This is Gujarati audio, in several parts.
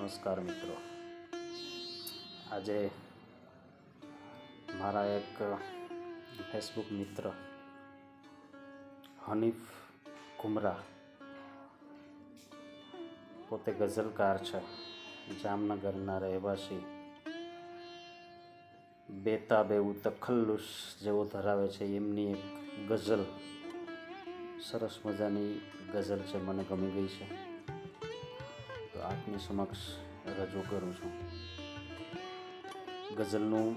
નમસ્કાર મિત્રો. આજે મારા એક ફેસબુક મિત્ર હનીફ કુમરા પોતે ગઝલકાર છે, જામનગરના રહેવાસી. બેતાબ એવું તખલ્લુસ જેવો ધરાવે છે, એમની એક ગઝલ સરસ મજાની ગઝલ છે, મને ગમી ગઈ છે. આપની સમક્ષ રજૂ કરું છું. ગઝલનું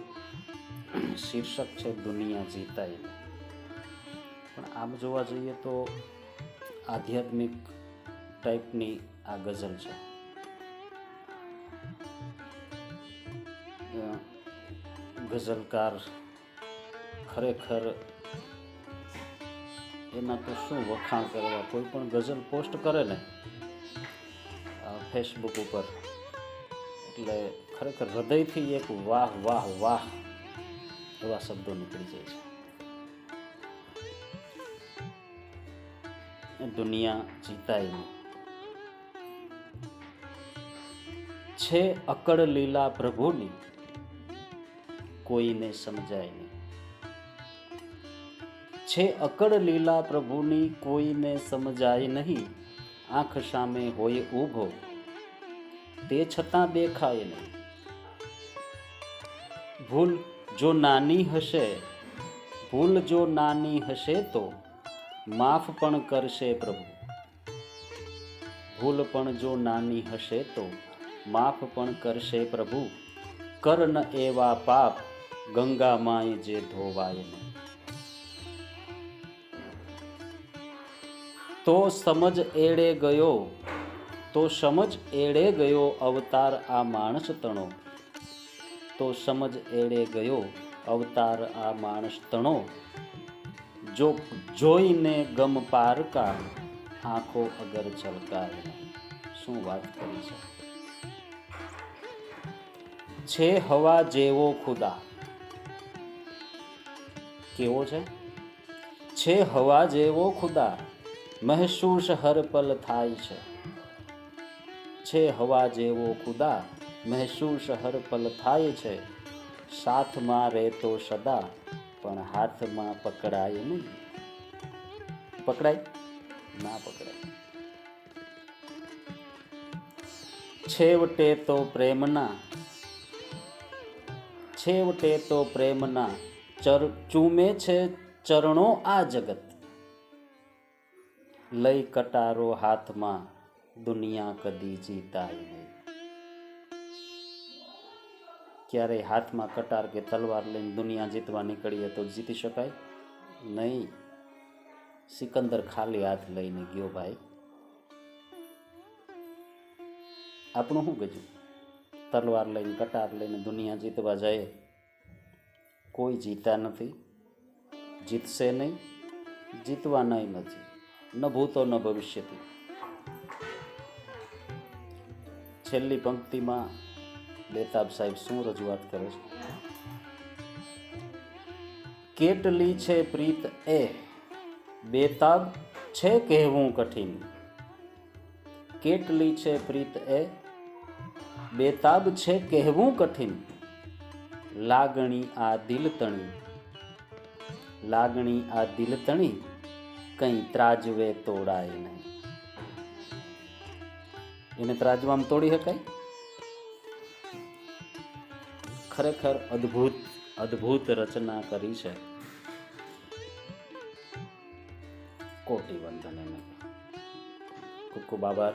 શીર્ષક છે, દુનિયા જીતાય પણ આમ જોવા જઈએ તો આધ્યાત્મિક ટાઈપની આ ગઝલ છે. ગઝલકાર ખરેખર એના તો શું વખાણ કરવા? કોઈ પણ ગઝલ પોસ્ટ કરે ને ફેસબુક ઉપર. એટલે ખરેખર હૃદયથી એક વાહ વાહ વાહ એવા શબ્દો નીકળી જાય છે. દુનિયા જીતાય નહીં. છે અકળ લીલા પ્રભુની કોઈને સમજાય નહીં. છે અકળ લીલા પ્રભુની કોઈને સમજાય નહીં. આંખ સામે હોય ઊભો તે છતાં દેખાય નહીં. ભૂલ જો નાની હશે, ભૂલ જો નાની હશે તો માફ પણ કરશે પ્રભુ. ભૂલ પણ જો નાની હશે તો માફ પણ કરશે પ્રભુ. કર્ણ એવા પાપ ગંગામાંય જે ધોવાય નહીં. તો સમજ એળે ગયો તો સમજ એળે ગયો અવતાર આ માણસ તણો. તો સમજ એળે ગયો અવતાર આ માણસ તણો. જો જોઈને ગમ પારકા આંખો અગર છલકાય શું વાત કરી છે? છે હવા જેવો ખુદા. કેવો છે? છે હવા જેવો ખુદા. મહેસૂસ હર પલ થાય છે. છે હવા જેવો ખુદા, મહેસૂસ હર પલ થાય છે. સાથમાં રહેતો સદા, પણ હાથમાં પકડાય નહીં. પકડાય? ના પકડાય. છેવટે તો પ્રેમના, છેવટે તો પ્રેમના, ચર, ચૂમે છે ચરણો આ જગત. લઈ કટારો હાથમાં દુનિયા કદી જીતાય નહીં. ક્યારેય હાથમાં કટાર કે તલવાર લઈને દુનિયા જીતવા નીકળીએ તો જીતી શકાય? નહીં. સિકંદર ખાલી હાથ લઈને ગયો ભાઈ. આપણું શું ગજું? તલવાર લઈને કટાર લઈને દુનિયા જીતવા જાય કોઈ જીતા નથી. જીતશે નહીં. જીતવાનાય નથી. ન ભૂતો ન ભવિષ્યથી. છેલ્લી પંક્તિમાં બેતાબ સાહેબ શું રજૂઆત કરે છે? કેટલી છે પ્રીત એ? બેતાબ છે કહેવું કઠિન. કેટલી છે પ્રીત એ? બેતાબ છે કહેવું કઠિન. લાગણી આ દિલ તણી. લાગણી આ દિલ તણી, કંઈ ત્રાજવે તોડાય નહીં. એને ત્રાજવામાં તોડી શકાય. ખરેખર અદ્ભુત અદ્ભુત રચના કરી છે. કોટી વંદન એને ખૂબ ખૂબ આભાર.